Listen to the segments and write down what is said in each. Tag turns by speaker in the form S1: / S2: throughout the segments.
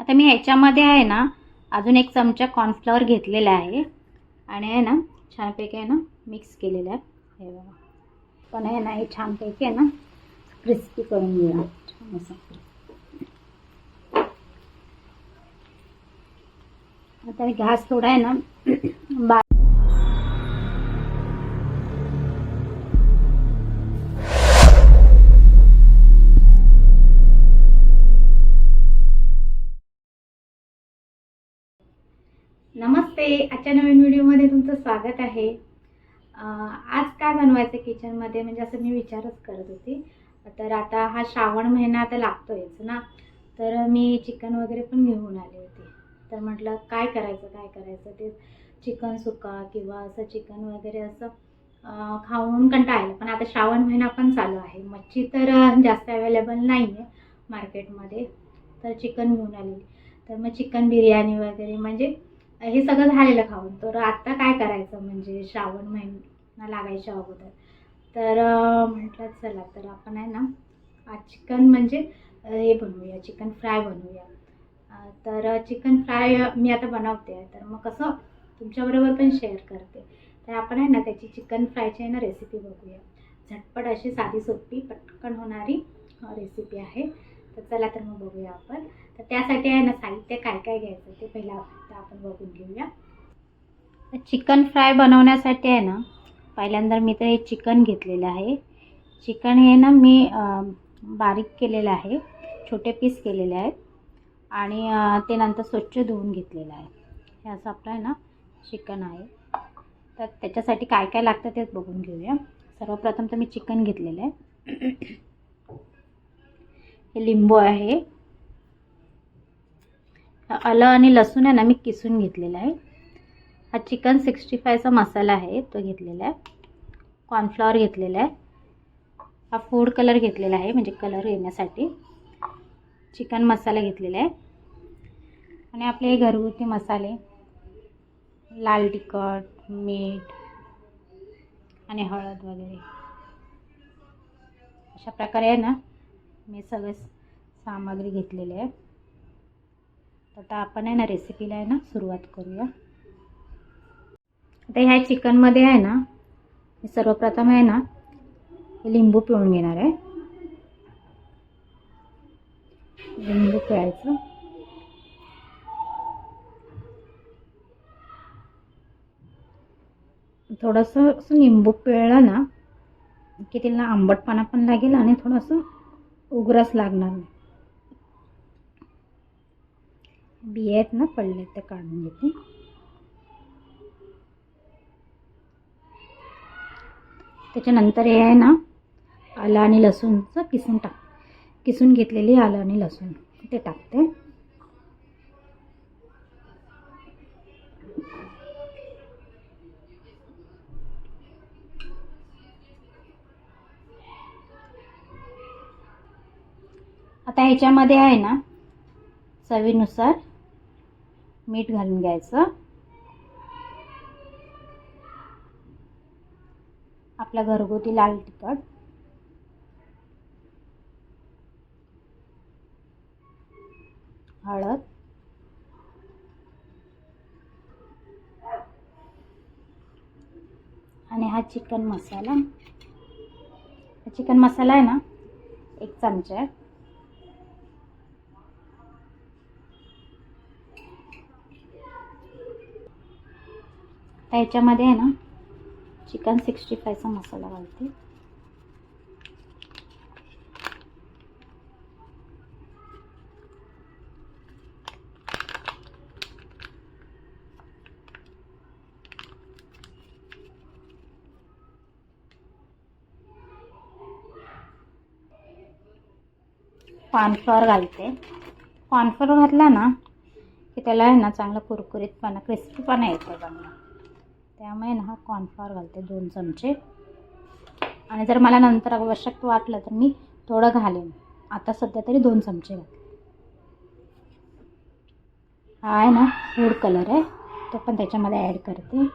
S1: आता मी ह्याच्यामध्ये आहे ना अजून एक चमचा कॉर्नफ्लॉवर घेतलेला आहे. आणि आहे ना छानपैकी आहे ना मिक्स केलेलं आहे. हे बघा. पण आहे ना हे छानपैकी आहे ना क्रिस्पी करून घेऊया. छान असं. आता गॅस थोडा आहे ना बा नमस्ते आजच्या नवीन व्हिडिओमध्ये तुमचं स्वागत आहे. आज काय बनवायचं किचनमध्ये म्हणजे असं मी विचारच करत होती. तर आता हा श्रावण महिना आता लागतोयच ना? तर मी चिकन वगैरे पण घेऊन आले होते. तर म्हटलं काय करायचं काय करायचं? ते चिकन सुका किंवा असं चिकन वगैरे असं खाऊन कंटाळलं. पण आता श्रावण महिना पण चालू आहे. मच्छी तर जास्त अवेलेबल नाही आहे मार्केटमध्ये तर चिकन घेऊन आलेली तर मग चिकन बिर्याणी वगैरे म्हणजे हे सगळं झालेलं खाऊन. तर आता काय करायचं म्हणजे श्रावण महिना लागायच्या अगोदर. तर म्हटलं चला तर आपण आहे ना आज चिकन म्हणजे हे बनवूया चिकन फ्राय बनवूया. तर चिकन फ्राय मी आता बनवते. आहे तर मग कसं तुमच्याबरोबर पण शेअर करते. तर आपण आहे ना त्याची चिकन फ्रायची आहे ना रेसिपी बघूया. झटपट अशी साधी सोपी पटकन होणारी रेसिपी आहे. तर चला तर मग बघूया आपण. तर त्यासाठी आहे ना साहित्य काय काय घ्यायचं ते पहिलं आपण बघून घेऊया. चिकन फ्राय बनवण्यासाठी आहे ना पहिल्यांदा मी तर हे चिकन घेतलेलं आहे. चिकन हे ना मी बारीक केलेलं आहे छोटे पीस केलेले आहेत. आणि ते नंतर स्वच्छ धुवून घेतलेलं आहे. हे असं आपलं आहे ना चिकन आहे. तर त्याच्यासाठी काय काय लागतं तेच बघून घेऊया. सर्वप्रथम तर मी चिकन घेतलेलं आहे. हे लिंबू आहे. आलं आणि लसूण आहे ना मी किसून घेतलेला आहे. हा चिकन सिक्स्टी फायचा मसाला आहे तो घेतलेला आहे. कॉर्नफ्लॉवर घेतलेला आहे. हा फूड कलर घेतलेला आहे म्हणजे कलर येण्यासाठी. चिकन मसाला घेतलेला आहे. आणि आपले घरगुती मसाले. लाल तिखट मीठ आणि हळद वगैरे. अशा प्रकारे आहे ना मी सगळे सामग्री घेतलेली आहे. तर आता आपण आहे ना रेसिपीला आहे ना सुरुवात करूया. आता ह्या चिकनमध्ये आहे ना मी सर्वप्रथम आहे ना लिंबू पिळून घेणार आहे. लिंबू पिळायचं. थोडंसं असं लिंबू पिळलं ना की तिला आंबटपणा पण लागेल आणि थोडंसं उग्रच लागणार नाही. बिया आहेत ना पडले ते काढून घेते. त्याच्यानंतर हे आहे ना आलं आणि लसूणचं किसून टाक. किसून घेतलेली आलं आणि लसूण. ते टाकते. आता ह्याच्यामध्ये आहे ना चवीनुसार मीठ घालून घ्यायचं. आपला घरगुती लाल तिखट. हळद. आणि हा चिकन मसाला. चिकन मसाला आहे ना एक चमचा आहे आता याच्यामध्ये आहे ना चिकन सिक्स्टी फायचा मसाला घालते. कॉर्नफ्लॉवर घालते. कॉर्नफ्लॉवर घातला ना की त्याला आहे ना चांगला कुरकुरीतपणा क्रिस्पीपणा येतो चांगला त्यामुळे ना हा कॉर्नफ्लॉवर घालते दोन चमचे. आणि जर मला नंतर आवश्यक वाटलं तर मी थोडं घालेन. आता सध्या तरी दोन चमचे घातले. हा आहे ना फूड कलर आहे. तो पण त्याच्यामध्ये ॲड करते.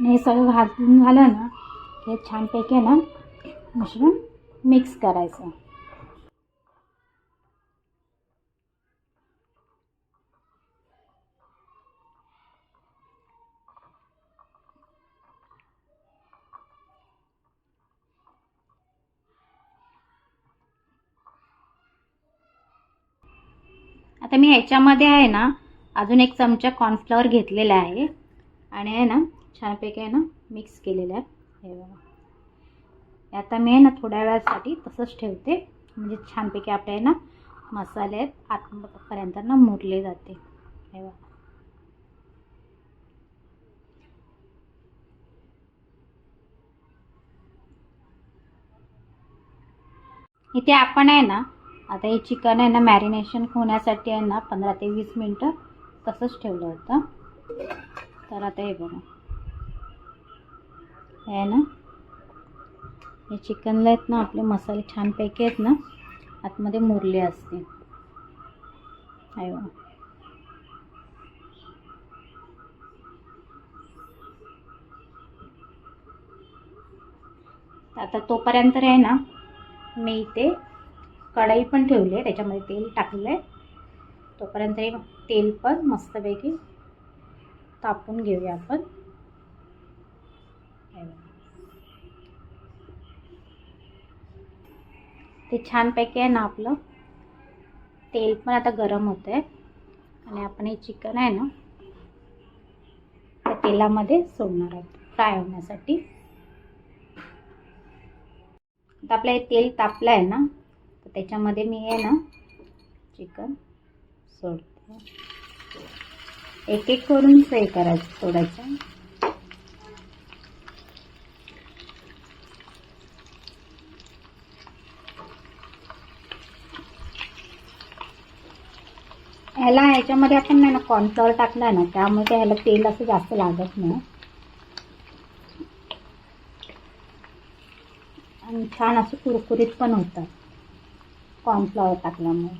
S1: हे सगळं घालून झालं ना हे छानपैकी आहे ना मिश्रण मिक्स करायचं. आता मी ह्याच्यामध्ये आहे ना अजून एक चमचा कॉर्नफ्लॉवर घेतलेला आहे. आणि आहे ना छानपैकी आहे ना मिक्स केलेलं आहे. हे बघा. आता मी आहे ना थोड्या वेळासाठी तसंच ठेवते. म्हणजे छानपैकी आपले आहे ना मसाले आहेत आतपर्यंत ना मुरले जाते. हे बघा. इथे आपण आहे ना आता हे चिकन आहे ना मॅरिनेशन होण्यासाठी आहे ना पंधरा ते वीस मिनटं तसंच ठेवलं होतं. तर आता हे बघा. हे आहे ना हे चिकनला आहेत ना आपले मसाले छानपैकी आहेत ना आतमध्ये मुरले असते. आहे बघा. आता तोपर्यंत आहे ना मी इथे कढई पण ठेवली आहे त्याच्यामध्ये तेल टाकलं आहे तोपर्यंत हे तेल पण मस्तपैकी तापून घेऊया आपण. ते छानपैकी आहे ना आपलं. तेल पण आता गरम होतं आहे आणि आपण हे चिकन आहे ना त्या तेलामध्ये सोडणार आहोत फ्राय होण्यासाठी. आता आपलं हे तेल तापलं आहे ना तर त्याच्यामध्ये मी आहे ना चिकन सोडते. एक एक करून फ्राय करायचं सोडायचं ह्याला ह्याच्यामध्ये आपण नाही ना कॉर्नफ्लॉवर टाकलं ना त्यामुळे ते ह्याला तेल असं जास्त लागत नाही. आणि छान असं कुरकुरीत पण होतात. कॉर्नफ्लॉवर टाकल्यामुळे.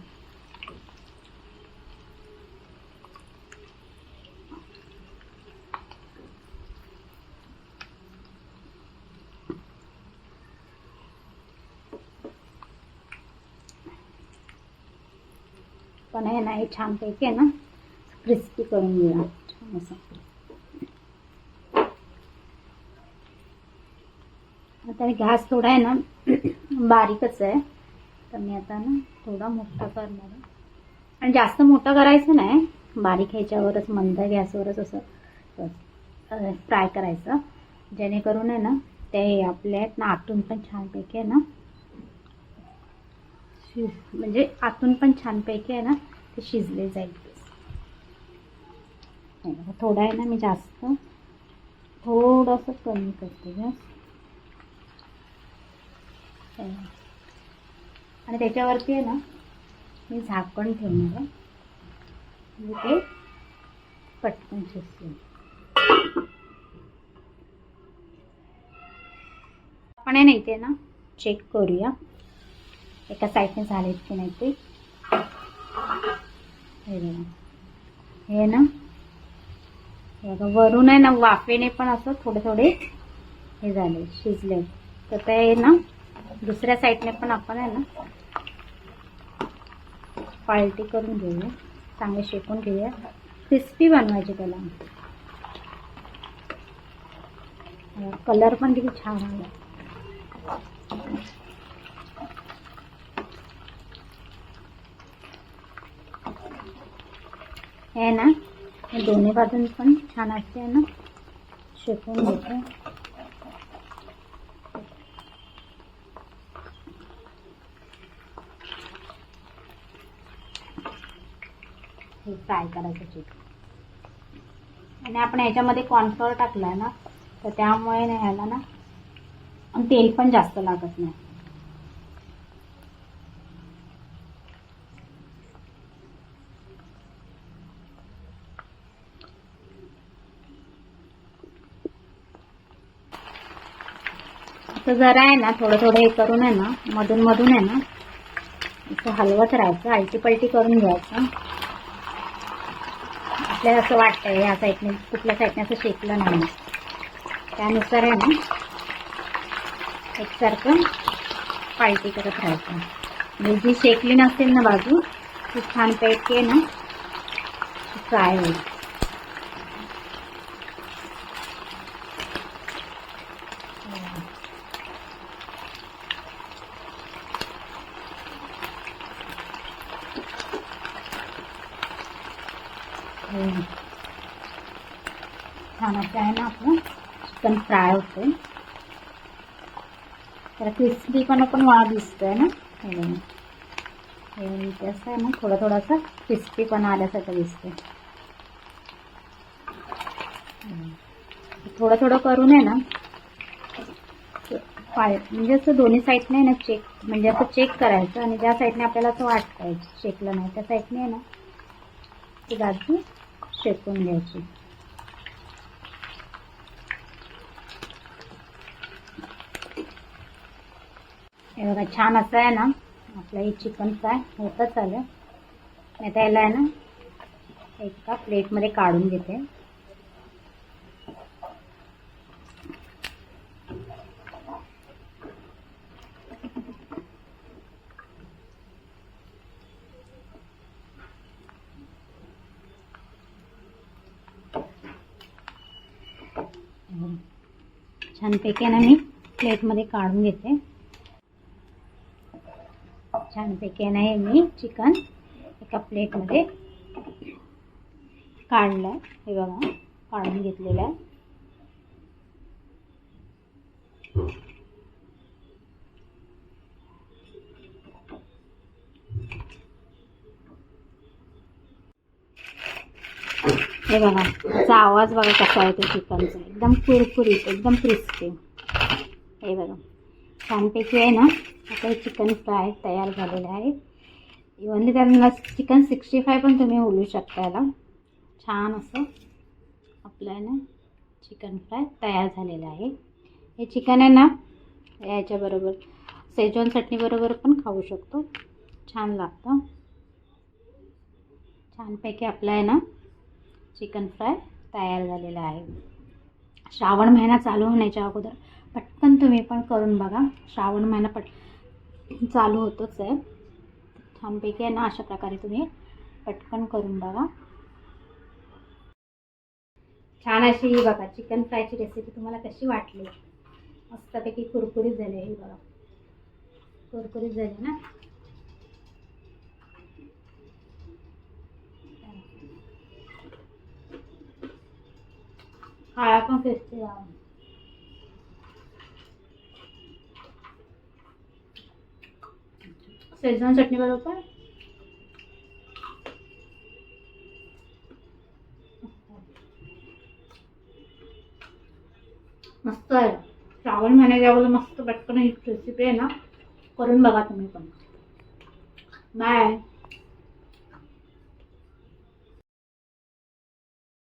S1: पण आहे ना हे छानपैकी आहे ना? क्रिस्पी करून घेऊया. छान असं. आता गॅस थोडा आहे ना बारीकच आहे. तर मी आता ना थोडा मोठा करणार आणि जास्त मोठा करायचं नाही बारीक ह्याच्यावरच मंद गॅसवरच असं फ्राय करायचं. जेणेकरून आहे ना ते आपले आहेत ना आतून पण छानपैकी आहे ना शिज म्हणजे आतून पण छानपैकी आहे ना ते शिजले जाईल. थोडा थोडं आहे ना मी जास्त थोडंसं कमी करते गॅस आणि त्याच्यावरती आहे ना मी झाकण ठेवणार आहे. म्हणजे ते पटकन शिजतील आपण आहे नाही ते ना चेक करूया. एका साईडने झालेत की नाही ते. हे बघा. हे ना बघा वरून आहे ना वाफेने पण असं थोडे थोडे हे झाले शिजले. तर ते ना दुसऱ्या साईडने पण आपण आहे ना पालटी करून घेऊया. चांगले शेकून घेऊया. क्रिस्पी बनवायचे त्याला. कलर पण किती छान आला हे ना दोन्ही बाजून पण छान असते ना शेकून घेते हे फ्राय करायचं चिकन आणि आपण ह्याच्यामध्ये कॉर्नफ्लॉवर टाकलाय ना तर त्यामुळे ना ह्याला ना आणि तेल पण जास्त लागत नाही. तर जरा आहे ना थोडं थोडं हे करून आहे ना मधून मधून आहे ना असं हलवत राहायचं आलटी पलटी करून घ्यायचं. आपल्याला असं वाटतंय ह्या साईडने कुठल्या साईडने असं शेकलं नाही. त्यानुसार आहे ना एकसारखं पालटी करत राहायचं. म्हणजे जी शेकली नसेल ना बाजू ती छानपैकी आहे ना फ्राय होईल हे छान असं आहे ना आपलं चिकन फ्राय होते त्याला क्रिस्पी पण पण वाळ दिसतोय ना? हे इथे असं आहे ना थोडा थोडासा क्रिस्पी पण आल्यासारखं दिसतंय. थोडं थोडं करून आहे ना? पाय म्हणजे असं दोन्ही साईडने ना चेक म्हणजे असं चेक करायचं आणि ज्या साईडने आपल्याला असं वाटतंय शेकलं नाही त्या साईडने आहे ना ती बाजू शेकून घ्यायची हे बघा छान असं आहे ना? आपलं हे चिकन फ्राय होतच आलं नाही त्याला आहे ना एका प्लेटमध्ये काढून घेते. छानपैकी ना मी प्लेटमध्ये काढून घेते. छानपैकी आहे मी चिकन एका प्लेटमध्ये. काढलं आहे हे बघा काढून घेतलेलं आहे. हे बघा त्याचा आवाज बघा कसा आहे तो चिकनचा. एकदम कुरकुरीत एकदम क्रिस्पी. हे बघा छानपैकी आहे ना? आता हे चिकन फ्राय तयार झालेलं आहे इव्हनली त्यांना चिकन सिक्स्टी फाय पण तुम्ही बोलू शकता याला. छान असं आपलं आहे ना चिकन फ्राय तयार झालेलं आहे. हे चिकन आहे ना याच्याबरोबर सेजवान चटणीबरोबर पण खाऊ शकतो. छान लागतं. छानपैकी आपलं आहे ना चिकन फ्राय तयार झालेला आहे. श्रावण महिना चालू होण्याच्या अगोदर पटकन तुम्ही पण करून बघा. श्रावण महिना पट चालू होतोच आहे. छानपैकी आहे ना अशा प्रकारे तुम्ही पटकन करून बघा. छान अशी ही बघा चिकन फ्रायची रेसिपी तुम्हाला कशी वाटली? मस्तपैकी कुरकुरीत झाली आहे ही बघा. कुरकुरीत झाली ना? खायला पण टेस्टी लागला शेजवान चटणी बरोबर? मस्त आहे. श्रावण महिन्याच्या अगोदर मस्त पटकन ही रेसिपी आहे ना करून बघा तुम्ही पण. बाय